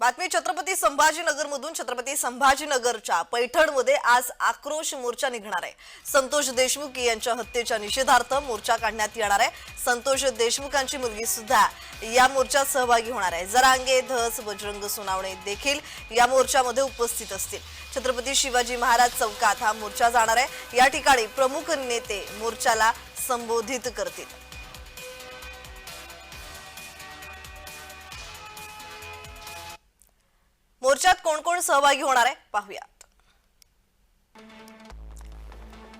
बातमी छत्रपती संभाजीनगरमधून छत्रपती संभाजीनगरच्या पैठणमध्ये आज आक्रोश मोर्चा निघणार आहे. संतोष देशमुख यांच्या हत्येच्या निषेधार्थ मोर्चा काढण्यात येणार आहे. संतोष देशमुखांची मुलगी सुद्धा या मोर्चात सहभागी होणार आहे. जरांगे धस बजरंग सोनावणे देखील या मोर्चामध्ये उपस्थित असतील. छत्रपती शिवाजी महाराज चौकात हा मोर्चा जाणार आहे. या ठिकाणी प्रमुख नेते मोर्चाला संबोधित करतील. मोर्चात कोण कोण सहभागी होणार आहे? पाहूयात.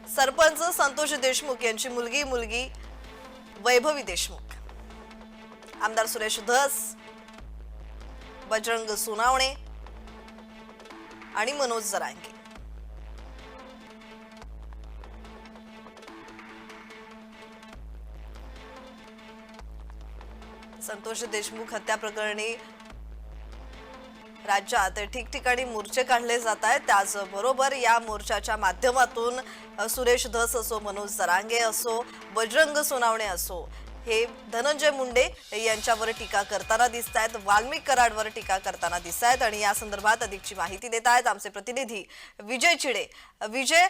सरपंच संतोष देशमुख यांची मुलगी मुलगी वैभवी देशमुख. आमदार सुरेश धस बजरंग सोनावणे आणि मनोज जरांगे. संतोष देशमुख हत्या प्रकरणी राज्यात ठिकठिकाणी मोर्चे काढले जात आहेत. त्याचबरोबर या मोर्चाच्या माध्यमातून सुरेश धस असो मनोज जरांगे असो बजरंग सोनावणे असो हे धनंजय मुंडे यांच्यावर टीका करताना दिसत आहेत वाल्मिक कराडवर टीका करताना दिसत आहेत आणि या संदर्भात अधिकची माहिती देत आहेत आमचे प्रतिनिधी विजय चिडे. विजय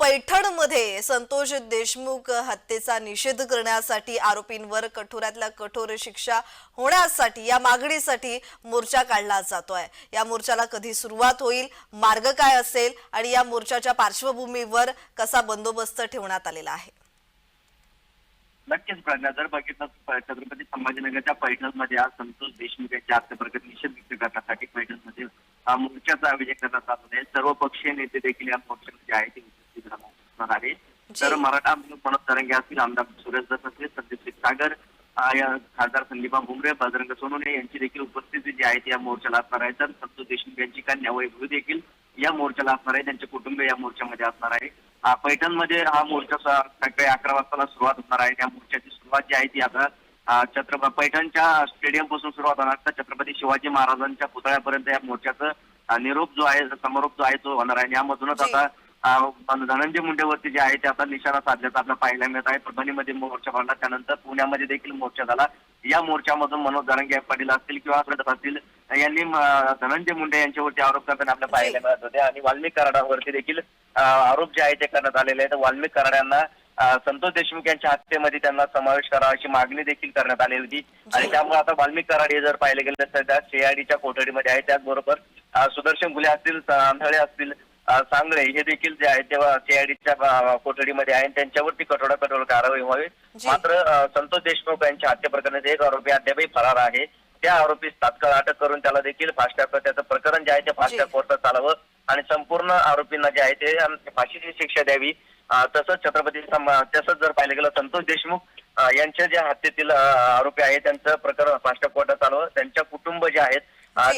पैठणमध्ये संतोष देशमुख हत्येचा निषेध करण्यासाठी आरोपींवर कठोरातल्या कठोर शिक्षा होण्यासाठी या मागणीसाठी मोर्चा काढला जातोय. या मोर्चाला कधी सुरुवात होईल मार्ग काय असेल आणि या मोर्चाच्या पार्श्वभूमीवर कसा बंदोबस्त ठेवण्यात आलेला आहे? नक्कीच प्रज्ञा. जर बघितलं तर छत्रपती संभाजीनगरच्या पैठणमध्ये आज संतोष देशमुख यांच्या हत्येप्रकरणी निषेध व्यक्त करण्यासाठी पैठणमध्ये मोर्चाचं आयोजन करण्यात आलं आहे. सर्व पक्षीय नेते देखील या मोर्चामध्ये आहेत ते उपस्थित राहणार आहेत. तर मराठा मनोज तरंगे असतील आमदार सुरेश दत्त असतील संदीप या खासदार संदीपा भुमरे बजरंग सोनवणे यांची देखील उपस्थिती जी आहे ती या मोर्चाला असणार आहे. तर संतोष देशमुख यांची कन्या वैभवी देखील या मोर्चाला असणार आहे. त्यांचे कुटुंब या मोर्चामध्ये असणार आहे. अं, पैठणमध्ये हा मोर्चा सकाळी अकरा वाजता सुरुवात होणार आहे. त्या मोर्चाची सुरुवात जी आहे ती आता छत्रपती पैठणच्या स्टेडियमपासून सुरुवात होणार. तर छत्रपती शिवाजी महाराजांच्या पुतळ्यापर्यंत या मोर्चाचं निरोप जो आहे समारोप जो आहे तो होणार आहे. यामधूनच जी. आता धनंजय मुंडेवरती जे आहे ते आता निशाणा साधल्याचं आपल्याला पाहायला मिळत आहे. परभणीमध्ये मोर्चा भरला. त्यानंतर पुण्यामध्ये देखील मोर्चा झाला. या मोर्चामधून मनोज दरंगे पाटील असतील किंवा सुरेश असतील यांनी धनंजय मुंडे यांच्यावरती आरोप करताना आपल्याला पाहायला मिळत होते. आणि वाल्मिक कराडावरती देखील आरोप जे आहे ते करण्यात आलेले आहेत. वाल्मिक कराड यांना अं, संतोष देशमुख यांच्या हत्येमध्ये त्यांना समावेश करा अशी मागणी देखील करण्यात आली होती. आणि त्यामुळे आता वाल्मिक कराड हे जर पाहिले गेले तर त्या सीआयडीच्या कोठडीमध्ये आहे. त्याचबरोबर सुदर्शन गुले असतील आंधळे असतील सांगळे हे देखील जे आहे तेव्हा सीआयडीच्या कोठडीमध्ये आहे. त्यांच्यावरती कठोर कठोर कारवाई व्हावी. मात्र संतोष देशमुख यांच्या हत्या प्रकरणाचे एक आरोपी अद्यापही फरार आहे. त्या आरोपीस तात्काळ अटक करून त्याला देखील फास्ट ट्रॅक त्याचं प्रकरण जे आहे ते फास्ट. ट्रॅक कोर्टात चालावं. आणि संपूर्ण आरोपींना जे आहे ते फाशीची शिक्षा द्यावी. तसंच छत्रपती तसंच जर पाहिलं गेलं संतोष देशमुख यांच्या ज्या हत्येतील आरोपी आहेत त्यांचं प्रकरण फास्ट कोर्टात चालावं त्यांच्या कुटुंब जे आहेत.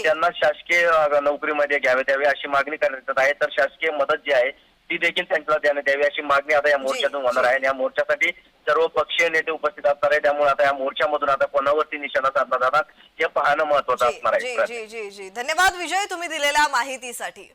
त्यांना शासकीय नोकरीमध्ये घ्यावे द्यावे अशी मागणी करण्यात येत आहे. तर शासकीय मदत जी आहे ती देखील त्यांना देण्यात यावी अशी मागणी आता या मोर्चातून होणार आहे. आणि या मोर्चासाठी सर्व पक्षीय नेते उपस्थित असणार आहे त्यामुळे आता या मोर्चामधून आता कोणावरती निशाणा साधला जाणार हे पाहणं महत्वाचं असणार आहे. जी जी जी जी. धन्यवाद विजय तुम्ही दिलेल्या माहितीसाठी.